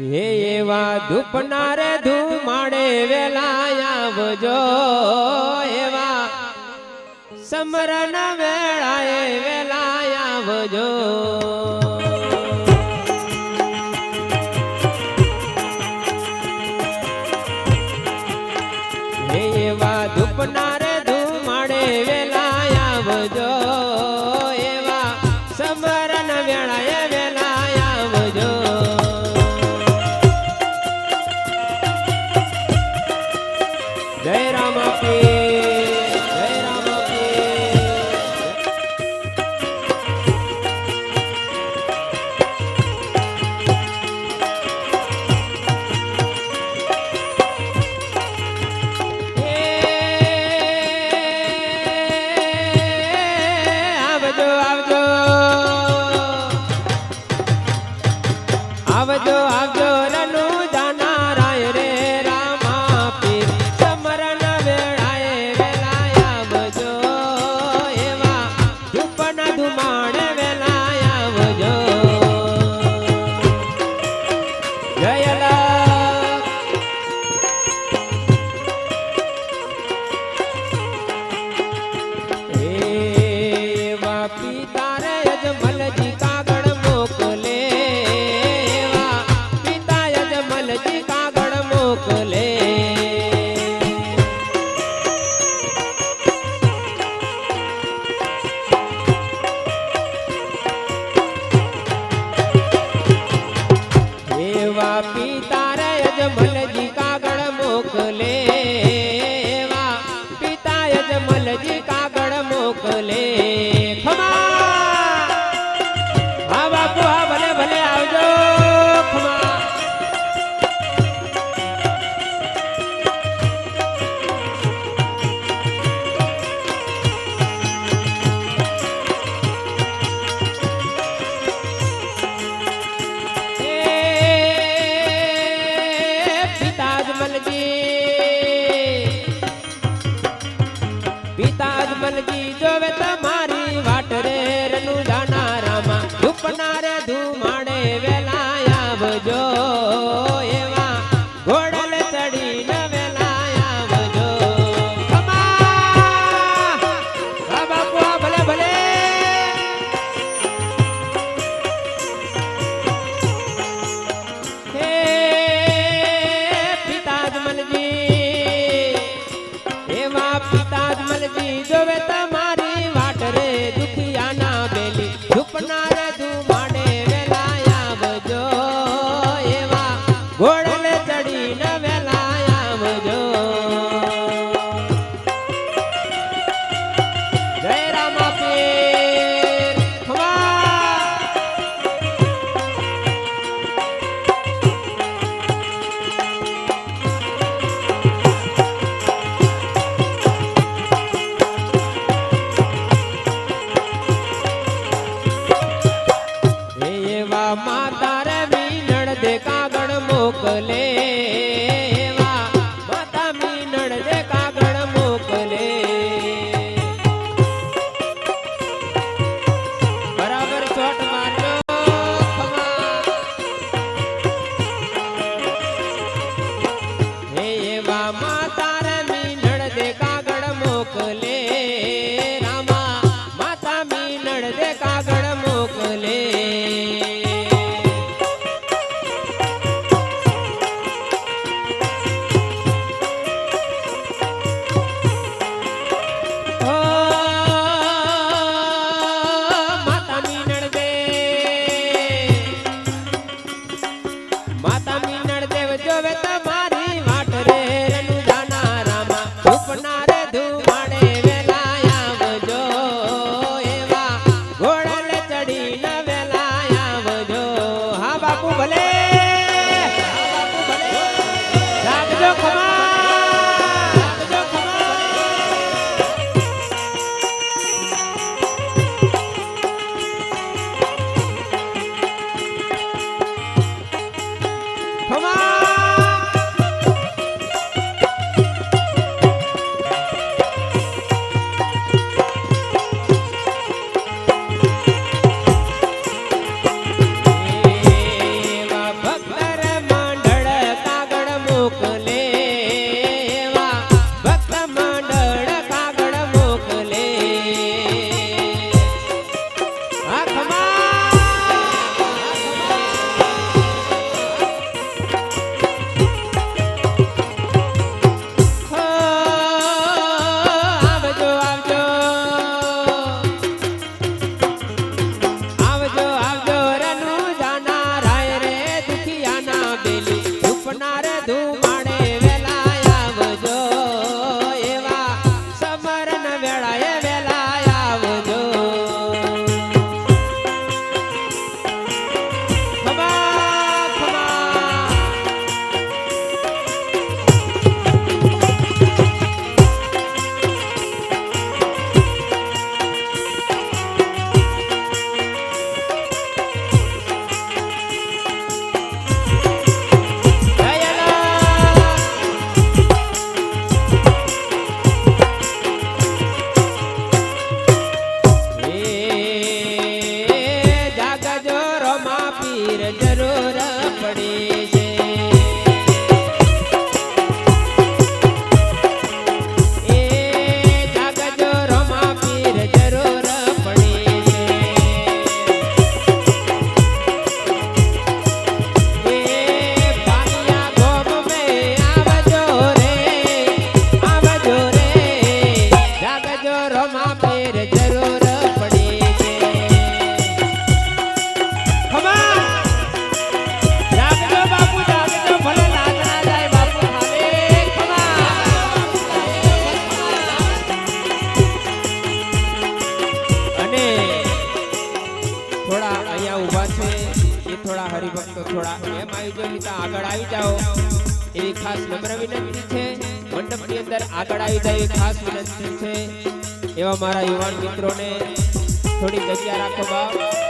હે એવા ધૂપનારે ધૂમાડે વેલા આવજો. એવા સમરણ વેળાએ વેલા આવજો. આવજો આવ quiero ver ખાસ નમ્ર વિનંતી છે. મંડપની અંદર આગળ આવી જાય ખાસ વિનંતી છે. એવા મારા યુવાન મિત્રોને થોડી જગ્યા રાખો બાપ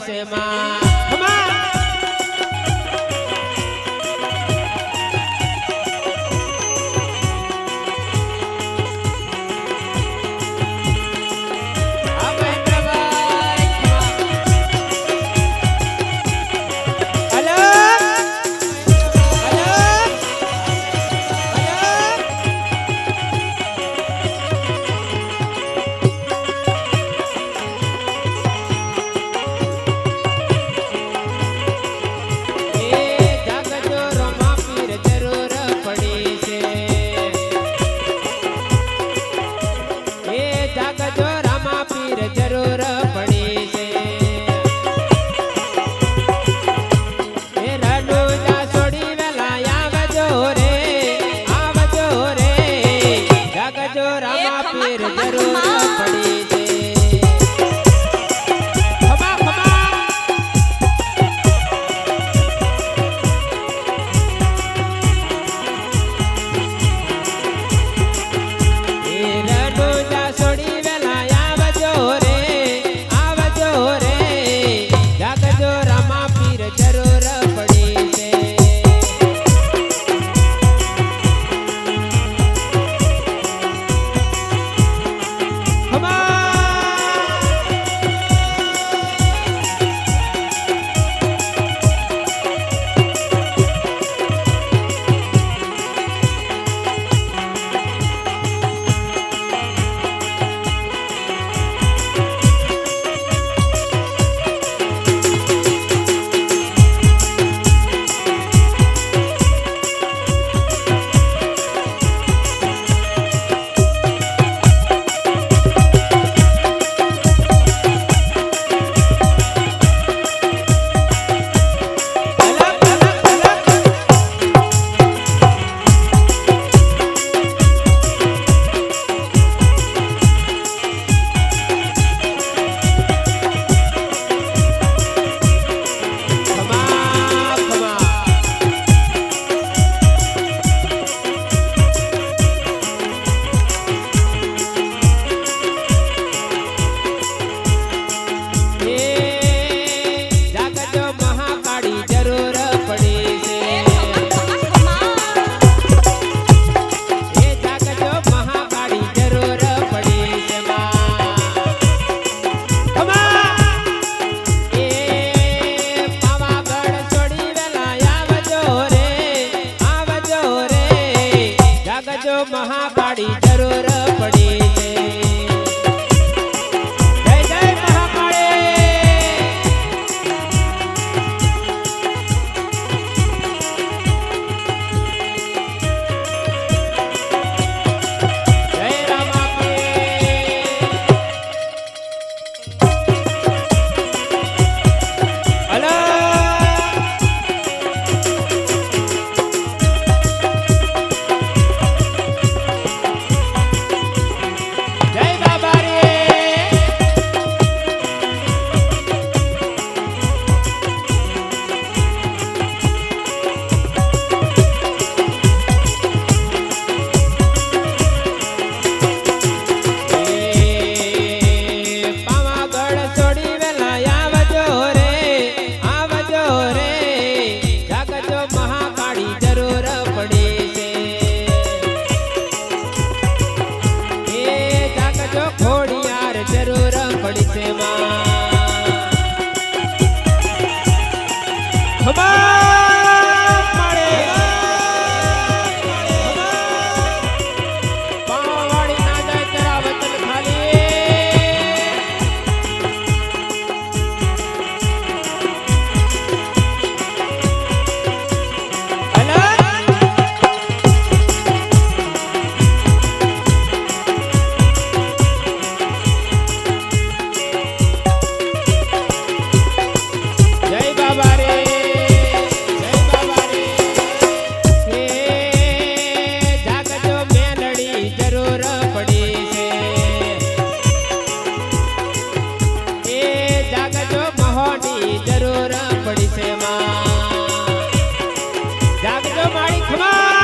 છે વાળી સમાજ